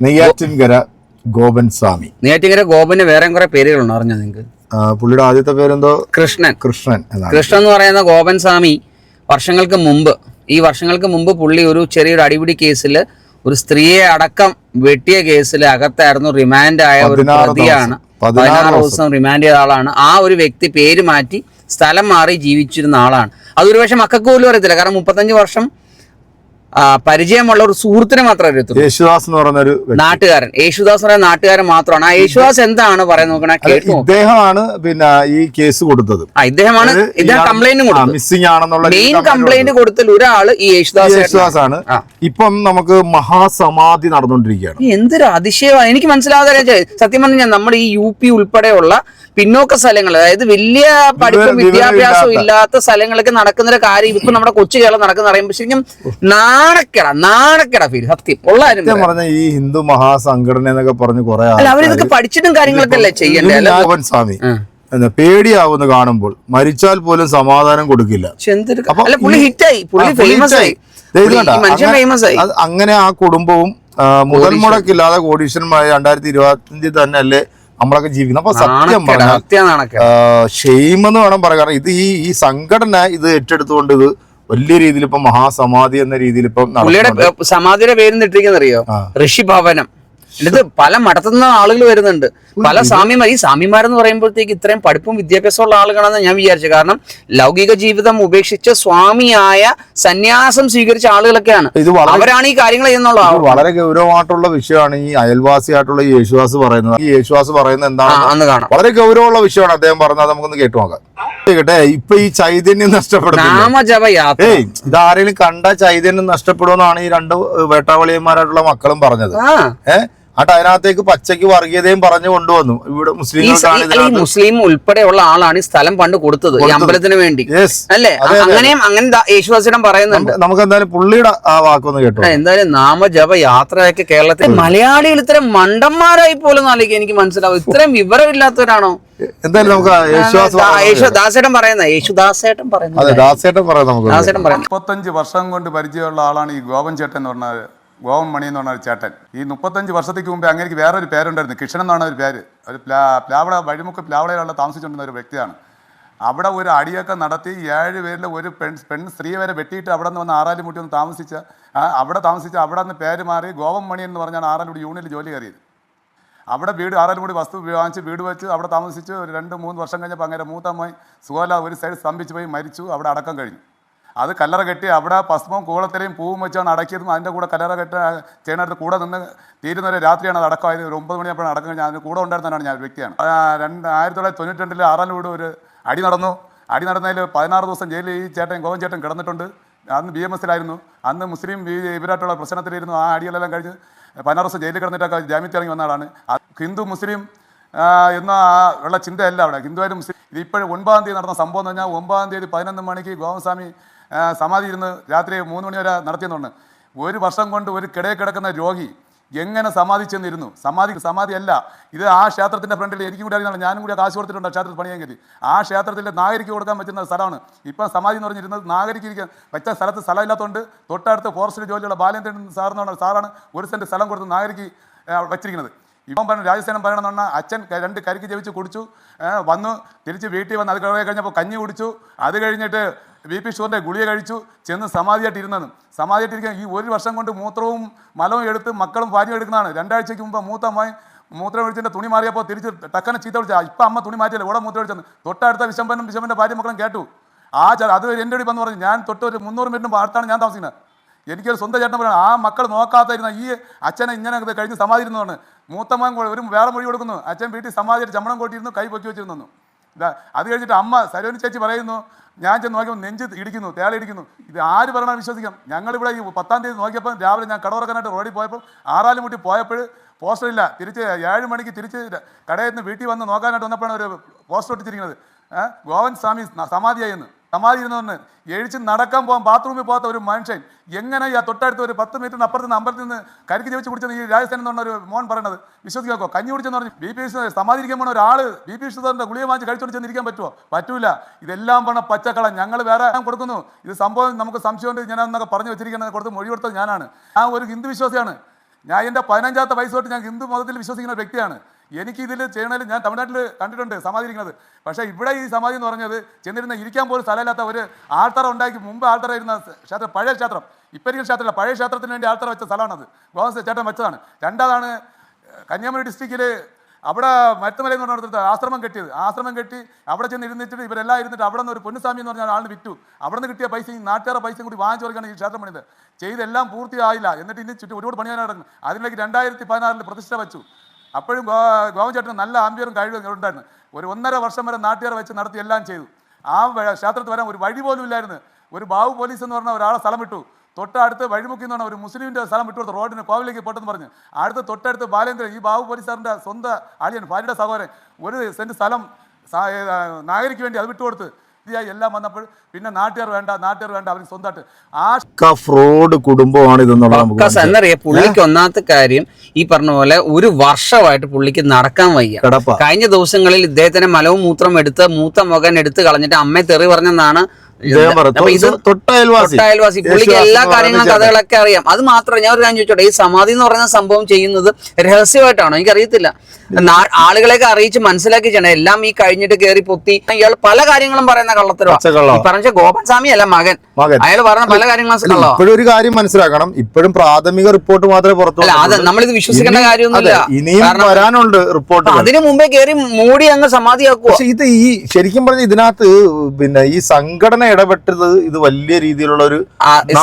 നെയ്യാറ്റിൻകര ഗോപൻ സ്വാമി. നെയ്യാറ്റിൻകര ഗോപന് വേറെ കുറെ പേരുകളുണ്ട്. അറിഞ്ഞോ നിങ്ങൾക്ക്? പുള്ളിയുടെ ആദ്യത്തെ പേരെന്തോ? കൃഷ്ണൻ. കൃഷ്ണൻ കൃഷ്ണൻ എന്ന് പറയുന്ന ഗോപൻ സ്വാമി വർഷങ്ങൾക്ക് മുമ്പ് ഈ വർഷങ്ങൾക്ക് മുമ്പ് പുള്ളി ഒരു ചെറിയൊരു അടിപിടി കേസിൽ ഒരു സ്ത്രീയെ അടക്കം വെട്ടിയ കേസിൽ അകത്തായിരുന്നു റിമാൻഡ് ആയ ഒരു പ്രതിയാണ്. പതിനാറ് ദിവസം. റിമാൻഡ് ചെയ്ത ആളാണ്. ആ ഒരു വ്യക്തി പേര് മാറ്റി സ്ഥലം മാറി ജീവിച്ചിരുന്ന ആളാണ്. അതൊരു പക്ഷെ മക്കൾക്ക് പോലും അറിയത്തില്ല. കാരണം മുപ്പത്തഞ്ച് വർഷം പരിചയമുള്ള ഒരു സുഹൃത്തിനെ മാത്രമേ യേശുദാസ് എന്ന് പറയുന്ന ഒരു നാട്ടുകാരൻ. യേശുദാസ് എന്ന് പറയുന്ന നാട്ടുകാരൻ മാത്രമാണ്. ആ യേശുദാസ് എന്താണ് പറയാൻ നോക്കണേ കേട്ടു ഇദ്ദേഹമാണ് പിന്നെ ഈ കേസ് കൊടുത്തത്. ആ ഇദ്ദേഹമാണ് ഇദ്ദേഹം കംപ്ലൈന്റ് കൊടുത്തത് മിസ്സിംഗ് ആണെന്നുള്ള മെയിൻ കംപ്ലൈന്റ് കൊടുത്ത. ഒരാൾ ഈ യേശുദാസ് യേശുദാസ് ആണ്. ഇപ്പം നമുക്ക് മഹാസമാധി നടന്നുകൊണ്ടിരിക്കുകയാണ്. എന്തൊരു അതിശയമാണ് എനിക്ക് മനസ്സിലാകാതെ സത്യം പറഞ്ഞാൽ നമ്മുടെ ഈ യു പി ഉൾപ്പെടെയുള്ള പിന്നോക്ക സ്ഥലങ്ങൾ അതായത് വലിയ പഠിപ്പും വിദ്യാഭ്യാസവും ഇല്ലാത്ത. ഇല്ലാത്ത സ്ഥലങ്ങളൊക്കെ നടക്കുന്ന ഒരു കാര്യം ഇപ്പൊ നമ്മുടെ കൊച്ചു കേരളം നടക്കുന്ന പറയുമ്പോൾ ശരിക്കും നാണക്കെട നാണക്കേടാ ഫീൽ സത്യം. സത്യം പറഞ്ഞ ഈ ഹിന്ദു മഹാസംഘടന എന്നൊക്കെ പറഞ്ഞ് കുറെ അല്ല അവരിതൊക്കെ പഠിച്ചിട്ടും കാര്യങ്ങളൊക്കെ അല്ലേ ചെയ്യണ്ടേ മോഹൻ സ്വാമി പേടിയാവുന്ന കാണുമ്പോൾ മരിച്ചാൽ പോലും സമാധാനം കൊടുക്കില്ല. അങ്ങനെ- ആ കുടുംബവും മുതൽ മുടക്കില്ലാതെ കോടീശ്വരന്മാരെ രണ്ടായിരത്തി ഇരുപത്തിയഞ്ചിൽ തന്നെ അല്ലേ നമ്മളൊക്കെ ജീവിക്കുന്നത്. അപ്പൊ സത്യം പറയാം പറഞ്ഞാൽ സത്യ ഷെയിം എന്ന് വേണം പറയാം കാരണം ഇത് ഈ ഈ സംഘടന ഇത് ഏറ്റെടുത്തുകൊണ്ട് ഇത് വലിയ രീതിയിൽ ഇപ്പൊ മഹാസമാധി എന്ന രീതിയിൽ ഇപ്പം സമാധിയുടെ പേര് ഇട്ടിരിക്കുന്നറിയോ ആ. ഇത് പല മഠത്തുനിന്ന് ആളുകൾ വരുന്നുണ്ട്. പല സ്വാമിമാർ ഈ സ്വാമിമാരെന്ന് പറയുമ്പോഴത്തേക്ക് ഇത്രയും പഠിപ്പും വിദ്യാഭ്യാസമുള്ള ആളുകളാണെന്ന് ഞാൻ വിചാരിച്ചു. കാരണം ലൗകിക ജീവിതം ഉപേക്ഷിച്ച് സ്വാമിയായ സന്യാസം സ്വീകരിച്ച ആളുകളൊക്കെയാണ്. അവരാണ് ഈ കാര്യങ്ങൾ ചെയ്യുന്നുള്ള വളരെ ഗൗരവമായിട്ടുള്ള വിഷയമാണ് ഈ അയൽവാസിയായിട്ടുള്ള യേശുവാസ് പറയുന്നത്. ഈ യേശുവാസ് പറയുന്നത് എന്താണ്? കാണാം. വളരെ ഗൗരവമുള്ള വിഷയമാണ്. അദ്ദേഹം പറഞ്ഞത് നമുക്കൊന്ന് കേട്ടു നോക്കാം. കേട്ടെ ഇപ്പൊ ഈ ചൈതന്യം നഷ്ടപ്പെടുന്നു നാമജപ യാത്ര ഏയ് ഇത് ആരെങ്കിലും കണ്ട ചൈതന്യം നഷ്ടപ്പെടുമെന്നാണ് ഈ രണ്ട് വേട്ടാവളിയന്മാരായിട്ടുള്ള മക്കളും പറഞ്ഞത്. ഏഹ് ആട്ട് അതിനകത്തേക്ക് പച്ചയ്ക്ക് വർഗീയതയും പറഞ്ഞു കൊണ്ടുവന്നു. ഇവിടെ മുസ്ലിം മുസ്ലിം ഉൾപ്പെടെയുള്ള ആളാണ് ഈ സ്ഥലം പണ്ട് കൊടുത്തത് ഈ അമ്പലത്തിന് വേണ്ടി. അല്ലേ. അങ്ങനെയും അങ്ങനെ പറയുന്നുണ്ട്. നമുക്ക് എന്തായാലും പുള്ളിയുടെ ആ വാക്കൊന്ന് കേട്ടോ എന്തായാലും നാമജപ യാത്രയൊക്കെ കേരളത്തിൽ മലയാളികൾ ഇത്രയും മണ്ടന്മാരായി പോലും ആലോചിക്കാൻ എനിക്ക് മനസ്സിലാവും. ഇത്രയും വിവരമില്ലാത്തവരാണോ? എന്തായാലും നമുക്ക് പറയുന്ന യേശുദാസേട്ടൻ അതെ പറയുന്നത്. ദാസേട്ടൻ പറയാം നമുക്ക് ദാസേട്ടൻ മുപ്പത്തഞ്ച് വർഷം കൊണ്ട് പരിചയമുള്ള ആളാണ് ഈ ഗോപൻ ചേട്ടൻ എന്ന് പറഞ്ഞ ഗോപൻ മണി എന്ന് പറഞ്ഞ ഒരു ചേട്ടൻ. ഈ മുപ്പത്തഞ്ച് വർഷത്തേക്ക് മുമ്പേ അങ്ങേക്ക് ഒരു പേരുണ്ടായിരുന്നു. കിഷൻ എന്നാണ് ഒരു പേര്. ഒരു പ്ലാ പ്ലാവള വഴിമുക്ക് പ്ലാവളയിലുള്ള താമസിച്ചുകൊണ്ടിരുന്ന ഒരു വ്യക്തിയാണ്. അവിടെ ഒരു അടിയൊക്കെ നടത്തി ഏഴ് പേരിൽ ഒരു പെൺ പെൺ സ്ത്രീ വരെ വെട്ടിയിട്ട് അവിടെ നിന്ന് വന്ന് ആറാലുമുട്ടി ഒന്ന് താമസിച്ച അവിടെ താമസിച്ച അവിടെ നിന്ന് പേര് മാറി ഗോവൻ മണി എന്ന് പറഞ്ഞാണ് ആറാലുമുടി യൂണിയനിൽ ജോലി കയറിയത്. അവിടെ വീട് ആറാലുമുടി വസ്തു വാങ്ങിച്ച് വീട് വെച്ച് അവിടെ താമസിച്ച് ഒരു രണ്ട് മൂന്ന് വർഷം കഴിഞ്ഞപ്പോൾ അങ്ങനെ മൂത്തമായി സുഖമില്ല ഒരു സൈഡ് സ്തംഭിച്ച് പോയി മരിച്ചു. അവിടെ അടക്കം കഴിഞ്ഞു. അത് കല്ലറ കെട്ടി അവിടെ ഭസ്മവും കൂളത്തിലെയും പൂവും വെച്ചാണ് അടക്കിയതും അതിന്റെ കൂടെ കല്ലറ കെട്ട ചെയ്യുന്നിടത്ത് കൂടെ നിന്ന് തീരുന്ന ഒരു രാത്രിയാണ് അത് അടക്കമായത്. ഒരു ഒമ്പത് മണിയപ്പോഴാണ് അടക്കം അതിന് കൂടെ ഉണ്ടായിരുന്നതാണ് ഞാൻ വ്യക്തിയാണ്. രണ്ട് ആയിരത്തി തൊള്ളായിരത്തി തൊണ്ണൂറ്റി രണ്ടിൽ ആറാലൂട് ഒരു അടി നടന്നു. അടി നടന്നതിൽ പതിനാറ് ദിവസം ജയിലിൽ ഈ ചേട്ടൻ ഗോവൻ ചേട്ടൻ കിടന്നിട്ടുണ്ട്. അന്ന് ബി എം എസിലായിരുന്നു അന്ന് മുസ്ലിം ഇവരായിട്ടുള്ള പ്രശ്നത്തിലിരുന്നു. ആ അടികളെല്ലാം കഴിഞ്ഞ് പതിനാറ് ദിവസം ജയിലിൽ കിടന്നിട്ടൊക്കെ ജാമ്യത്തിൽ ഇറങ്ങി വന്നതാണ് ഹിന്ദു മുസ്ലിം എന്ന ഉള്ള ചിന്തയല്ല അവിടെ. ഹിന്ദുവായാലും മുസ്ലിം. ഇത് ഇപ്പോഴും ഒൻപതാം തീയതി നടന്ന സംഭവം എന്ന് പറഞ്ഞാൽ ഒമ്പതാം തീയതി പതിനൊന്ന് മണിക്ക് ഗോവസ്വാമി സമാധി ഇരുന്ന് രാത്രി മൂന്ന് മണി വരെ നടത്തിയെന്നുണ്ട്. ഒരു വർഷം കൊണ്ട് ഒരു കിടയിൽ കിടക്കുന്ന രോഗി എങ്ങനെ സമാധി ചെന്നിരുന്നു സമാധി സമാധിയല്ല ഇത് ആ ക്ഷേത്രത്തിന്റെ ഫ്രണ്ടിൽ എനിക്കും കൂടി അറിയാം ഞാനും കൂടി കാശ് കൊടുത്തിട്ടുണ്ട് ക്ഷേത്രത്തിൽ പണിയാൻ കരുതി ആ ക്ഷേത്രത്തിൽ നാഗരിക്ക് കൊടുക്കാൻ പറ്റുന്ന സ്ഥലമാണ്. ഇപ്പം സമാധി എന്ന് പറഞ്ഞിരുന്നത് നാഗരിക്ക് ഇരിക്കാൻ വെച്ച സ്ഥലത്ത് സ്ഥലമില്ലാത്തതുകൊണ്ട് തൊട്ടടുത്ത് ഫോറസ്റ്റിൽ ജോലിയുള്ള ബാലേന്ദ്രൻ സാറെന്നാണ് സാറാണ് ഒരു സെന്റ് സ്ഥലം കൊടുത്ത് നാഗരിക്ക് വച്ചിരിക്കുന്നത്. ഇപ്പം പറഞ്ഞു രാജസ്ഥാനം പറയണമെന്ന് പറഞ്ഞാൽ അച്ഛൻ രണ്ട് കരിക്ക് ജപിച്ച് കുടിച്ചു വന്നു തിരിച്ച് വീട്ടിൽ വന്ന് അത് കഴിഞ്ഞപ്പോൾ കഞ്ഞി കുടിച്ചു. അത് കഴിഞ്ഞിട്ട് ബി പി ഷുഗറിന്റെ ഗുളിക കഴിച്ചു ചെന്ന് സമാധിയായിട്ടിരുന്നതും. സമാധിയായിട്ടിരിക്കാൻ ഈ ഒരു വർഷം കൊണ്ട് മൂത്രവും മലവും എടുത്ത് മക്കളും ഭാര്യയും എടുക്കുന്നതാണ്. രണ്ടാഴ്ചയ്ക്ക് മുമ്പ് മൂത്തമായി മൂത്രം ഒഴിച്ചിന്റെ തുണി മാറിയപ്പോൾ തിരിച്ച് ടക്കനെ ചീത്ത വിളിച്ചാൽ ഇപ്പം അമ്മ തുണി മാറ്റിയല്ലോ ഇവിടെ മൂത്രം ഒഴിച്ചെന്ന്. തൊട്ടടുത്ത വിശമ്പനും വിശമ്പന്റെ ഭാര്യ മക്കളും കേട്ടു. ആ ചേ അത് എന്റെ അടി വന്ന് പറഞ്ഞു ഞാൻ തൊട്ട് ഒരു മുന്നൂറ് മിനിറ്റ് അടുത്താണ് ഞാൻ താമസിക്കുന്നത്. എനിക്കൊരു സ്വന്തം ചേട്ടൻ പറയണം. ആ മക്കൾ നോക്കാത്തായിരുന്നു ഈ അച്ഛനെ ഇങ്ങനെ കഴിഞ്ഞ് സമാധിയിരുന്നതാണ്. മൂത്തമ്മൻ ഒരു വേറെ മൊഴി കൊടുക്കുന്നു. അച്ഛൻ വീട്ടിൽ സമാധിയായിട്ട് ചമ്മണം കൊട്ടിയിരുന്നു കൈ പൊക്കി വെച്ചിരുന്നു. അത് കഴിഞ്ഞിട്ട് അമ്മ സരോനി ചേച്ചി പറയുന്നു ഞാൻ ചെന്ന് നോക്കിയപ്പോൾ നെഞ്ച് ഇടിക്കുന്നു തേള ഇടിക്കുന്നു. ഇത് ആര് പറഞ്ഞാൽ വിശ്വസിക്കാം ഞങ്ങളിവിടെ ഈ പത്താം തീയതി നോക്കിയപ്പോൾ രാവിലെ ഞാൻ കടവറക്കാനായിട്ട് റോഡിൽ പോയപ്പോൾ ആറാലും മുട്ടി പോയപ്പോൾ പോസ്റ്റർ ഇല്ല. തിരിച്ച് ഏഴ് മണിക്ക് തിരിച്ച് കടയിൽ നിന്ന് വീട്ടിൽ വന്ന് നോക്കാനായിട്ട് വന്നപ്പോഴാണ് ഒരു പോസ്റ്റർ ഒട്ടിച്ചിരിക്കുന്നത്. ഗോവൻ സ്വാമി സമാധിയായെന്ന് സമാധി ഇരുന്നവന്ന് എഴിച്ച് നടക്കാൻ പോകാൻ ബാത്റൂമിൽ പോകാത്ത ഒരു മനുഷ്യൻ എങ്ങനെ ഈ തൊട്ടടുത്ത് ഒരു പത്ത് മീറ്ററിന് അപ്പുറത്ത് നിന്ന് അമ്പലത്തിൽ നിന്ന് കരിക്ക് ജീവിച്ച് കുടിച്ചത് ഈ രാജസ്ഥാൻ എന്ന് ഒരു മോൻ പറയണത് വിശ്വസിക്കാക്കോ കഞ്ഞി കുടിച്ചെന്ന് പറഞ്ഞു ബി പി എസ് സമാധിക്കാൻ പോണ ഒരാൾ ബി പി സുധറിന്റെ ഗുളിക വാങ്ങിച്ച് കഴിച്ചുകൊണ്ട് ചെന്നിരിക്കാൻ പറ്റുമോ പറ്റൂല ഇതെല്ലാം പറഞ്ഞ പച്ചക്കളം ഞങ്ങൾ വേറെ കൊടുക്കുന്നു. ഇത് സംഭവം നമുക്ക് സംശയമുണ്ട് ഞാൻ എന്നൊക്കെ പറഞ്ഞു വെച്ചിരിക്കുന്നത് കൊടുത്ത് മൊഴി കൊടുത്തത് ഞാനാണ്. ആ ഒരു ഹിന്ദു വിശ്വാസിയാണ്. ഞാൻ എന്റെ പതിനഞ്ചാമത്തെ വയസ്സ് തൊട്ട് ഞാൻ ഹിന്ദു മതത്തിൽ വിശ്വസിക്കുന്ന വ്യക്തിയാണ്. എനിക്ക് ഇതിൽ ചെയ്യണതിൽ ഞാൻ തമിഴ്നാട്ടിൽ കണ്ടിട്ടുണ്ട് സമാധി ഇരിക്കുന്നത് പക്ഷേ ഇവിടെ ഈ സമാധി എന്ന് പറഞ്ഞത് ചെന്നിരുന്ന ഇരിക്കാൻ പോലും സ്ഥലമില്ലാത്ത ഒരു ആൾത്തറ ഉണ്ടാക്കി മുമ്പ് ആൾത്തറ ഇരുന്ന ക്ഷേത്രം പഴയ ക്ഷേത്രം. ഇപ്പം ക്ഷേത്രമല്ല പഴയ ക്ഷേത്രത്തിന് വേണ്ടി ആൾത്തറ വെച്ച സ്ഥലമാണത്. ഗോവസ് ചേട്ടൻ വെച്ചതാണ്. രണ്ടാതാണ് കന്യാകുമാരി ഡിസ്ട്രിക്റ്റിൽ അവിടെ മരുത്തുമല എന്ന് പറഞ്ഞിടത്ത് ആശ്രമം കെട്ടിയത്. ആശ്രമം കെട്ടി അവിടെ ചെന്ന് ഇരുന്നിട്ട് ഇവരെല്ലാം ഇരുന്നിട്ട് അവിടെ നിന്ന് ഒരു പൊന്നുസ്വാമി എന്ന് പറഞ്ഞ ആളിന് വിറ്റു. അവിടെ നിന്ന് കിട്ടിയ പൈസ നാട്ടുകാരുടെ പൈസയും കൂടി വാങ്ങിച്ചു കൊടുക്കുകയാണ് ഈ ക്ഷേത്രം പണിത്. ചെയ്തെല്ലാം പൂർത്തിയായില്ല. എന്നിട്ട് ഇനി ചുറ്റും ഒരുപാട് പണിയാൻ നടക്കുന്നു. അതിലേക്ക് രണ്ടായിരത്തി പതിനാറിൽ പ്രതിഷ്ഠ വെച്ചു. അപ്പോഴും ഗോ ഗോവചേട്ടന് നല്ല ആംബിയറും കഴിവും ഉണ്ടായിരുന്നു. ഒരു ഒന്നര വർഷം വരെ നാട്ടുകാർ വെച്ച് നടത്തി എല്ലാം ചെയ്തു. ആ ക്ഷേത്രത്തിൽ വരാൻ ഒരു വഴി പോലും ഇല്ലായിരുന്നു. ഒരു ബാബു പോലീസ് എന്ന് പറഞ്ഞ ഒരാളെ സ്ഥലം വിട്ടു. തൊട്ടടുത്ത് വഴിമുക്കി എന്ന് പറഞ്ഞ ഒരു മുസ്ലിമിന്റെ സ്ഥലം വിട്ടു കൊടുത്ത് റോഡിന് കോവിലേക്ക് പോട്ടെന്ന് പറഞ്ഞു. അടുത്ത് തൊട്ടടുത്ത് ബാലേന്ദ്രൻ ഈ ബാബു പോലീസാറിന്റെ സ്വന്തം അളിയൻ ഭാര്യയുടെ സഹോദരൻ ഒരു സെന്റ് സ്ഥലം നാഗരിക്ക് വേണ്ടി അത് വിട്ടുകൊടുത്ത് ഇതായി എല്ലാം വന്നപ്പോൾ പിന്നെ നാട്ടുകാർ വേണ്ട നാട്ടുകാർ വേണ്ട അവർ സ്വന്തമായിട്ട്. ആ ഫ്രോഡ് കുടുംബമാണ് ഇതെന്നുള്ള നമുക്ക് കസ് മനസ്സിലായി. എന്നറിയാം പുള്ളിക്ക് ഒന്നാമത്തെ കാര്യം ഈ പറഞ്ഞ പോലെ ഒരു വർഷമായിട്ട് പുള്ളിക്ക് നടക്കാൻ വയ്യ. കഴിഞ്ഞ ദിവസങ്ങളിൽ ഇദ്ദേഹത്തിന്റെ മലവും മൂത്രം എടുത്ത് മൂത്ത മകൻ എടുത്ത് കളഞ്ഞിട്ട് അമ്മയെ തെറി പറഞ്ഞെന്നാണ് ഇദ്ദേഹം പറഞ്ഞു ഇത് തൊട്ടയൽവാസി. തൊട്ടയൽവാസി പുള്ളിക്ക് എല്ലാ കാര്യങ്ങളും കഥകളൊക്കെ അറിയാം. അത് മാത്രം ഞാൻ ഒരു കാര്യം ചോദിച്ചോട്ടെ. ഈ സമാധി എന്ന് പറയുന്ന സംഭവം ചെയ്യുന്നത് രഹസ്യമായിട്ടാണോ? എനിക്കറിയത്തില്ല. ആളുകളെയൊക്കെ അറിയിച്ച് മനസ്സിലാക്കി ചെയ്യണം. എല്ലാം ഈ കഴിഞ്ഞിട്ട് കേറി പൊത്തി. ഇയാൾ പല കാര്യങ്ങളും പറയുന്ന കള്ളത്തരവാ. പറഞ്ഞ ഗോപൻ സ്വാമി അല്ല മകൻ. അയാൾ പറഞ്ഞ പല കാര്യങ്ങളും ഇപ്പോഴും ഒരു കാര്യം മനസ്സിലാക്കണം. ഇപ്പോഴും പ്രാഥമിക റിപ്പോർട്ട് മാത്രമേ പുറത്തു അത് ഇത് നമ്മളിത് വിശ്വസിക്കേണ്ട കാര്യമൊന്നുമില്ല. ഇനിയും വരാനുണ്ട് റിപ്പോർട്ട് അതിനു മുമ്പേ കേറി മൂടി അങ്ങ് സമാധിയാക്കുക പക്ഷെ ഇത് ഈ ശരിക്കും പറഞ്ഞ ഇതിനകത്ത് പിന്നെ ഈ സംഘടന ഇടപെട്ടത് ഇത് വലിയ രീതിയിലുള്ള ഒരു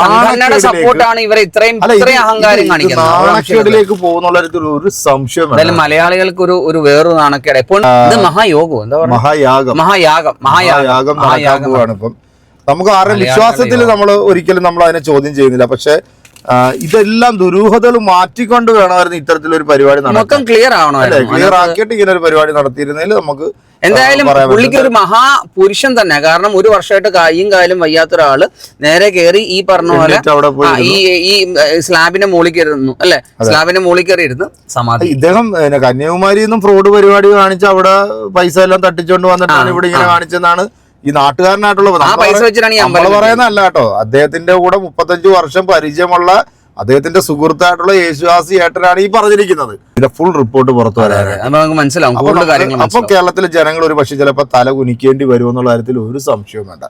സംഘടനയുടെ സപ്പോർട്ടാണ് ഇവരെ ഇത്രയും ഇത്രയും അഹങ്കാരം കാണിക്കുന്നത്. പോകുന്ന വിഷയം. നാണക്കേടിലേക്ക് പോകുന്നുള്ള ഒരു സംശയം. മലയാളികൾക്ക് ഒരു ഒരു വേറൊരു നാണക്കേട്. എപ്പോൾ ഇത് മഹായോഗം എന്താ പറയുക മഹായാഗം. മഹായാഗം മഹായാഗം. മഹായാഗമാണ് ഇപ്പം. നമുക്ക് ആരുടെ വിശ്വാസത്തിൽ നമ്മൾ ഒരിക്കലും നമ്മൾ അതിനെ ചോദ്യം ചെയ്യുന്നില്ല. പക്ഷെ ഇതെല്ലാം ദുരൂഹതകൾ മാറ്റിക്കൊണ്ട് വേണമായിരുന്നു ഇത്തരത്തിലൊരു പരിപാടി നടത്താൻ ക്ലിയർ ആവണമായിരുന്നു. ക്ലിയർ ആക്കിയിട്ട് ഇങ്ങനെ ഒരു പരിപാടി നടത്തിയിരുന്നതിൽ നമുക്ക് എന്തായാലും പുള്ളിക്ക് ഒരു മഹാ പുരുഷൻ തന്നെ. കാരണം ഒരു വർഷമായിട്ട് കൈയും കാലും വയ്യാത്ത ഒരാൾ നേരെ കയറി ഈ പറഞ്ഞ പോലെ ഈ ഈ സ്ലാബിന്റെ മുകളിൽ കയറുന്നു അല്ലെ? സ്ലാബിന്റെ മുകളിൽ കയറി ഇരുന്ന് സമാധി. ഇദ്ദേഹം കന്യാകുമാരി കന്യാകുമാരിയിൽ നിന്നും ഫ്രോഡ് പരിപാടി കാണിച്ച് അവിടെ പൈസ എല്ലാം തട്ടിച്ചോണ്ട് വന്നിട്ടാണ് ഇവിടെ ഇങ്ങനെ കാണിച്ചെന്നാണ് ഈ നാട്ടുകാരനായിട്ടുള്ള അമ്പലം പറയുന്നതല്ല കേട്ടോ. അദ്ദേഹത്തിന്റെ കൂടെ മുപ്പത്തഞ്ചു വർഷം പരിചയമുള്ള അദ്ദേഹത്തിന്റെ സുഹൃത്തായിട്ടുള്ള യേശുവാസി ഏട്ടനാണ് ഈ പറഞ്ഞിരിക്കുന്നത്. ഇതിന്റെ ഫുൾ റിപ്പോർട്ട് പുറത്തു വരാനായിട്ട് മനസ്സിലാവും. അപ്പൊ കൂടുതൽ കാര്യങ്ങൾ അപ്പൊ കേരളത്തിലെ ജനങ്ങൾ ഒരു പക്ഷെ ചിലപ്പോ തല കുനിക്കേണ്ടി വരുമെന്നുള്ള കാര്യത്തിൽ ഒരു സംശയവും വേണ്ട.